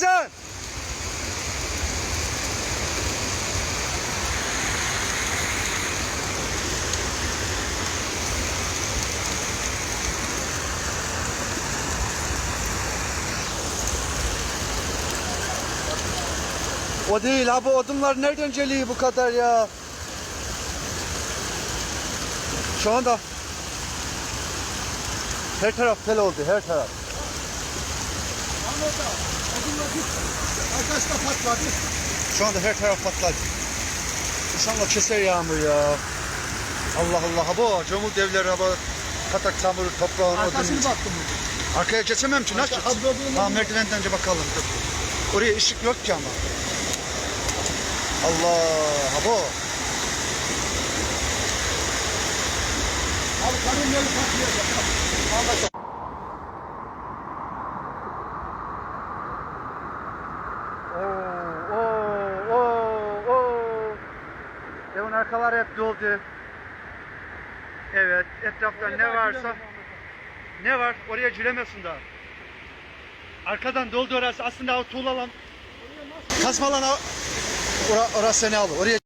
Kaçın! O değil ha bu odunlar nereden geliyor bu kadar ya? Şu anda her taraf fel oldu her taraf. Arkadaşlar patladı. Şu anda her taraf patladı. İnşallah keser yağmur ya. Allah Allah bu cumhur devleri ha bu katak çamuru toprağın Arkasını odunu. baktım. Arkaya geçemem ki nasıl? Ha merdivenden önce bakalım. Dur. Oraya ışık yok ki ama. Allah ha bu. Abi kanın yolu patlayacak. Ahmet abi. Oo, oo, oo, oo. Evin arkaları hep doldu. Evet, etrafta ne varsa ne var oraya giremiyorsun daha. Arkadan doldu orası. Aslında o tuğlalan kazmalan ora, orası seni alır. Oraya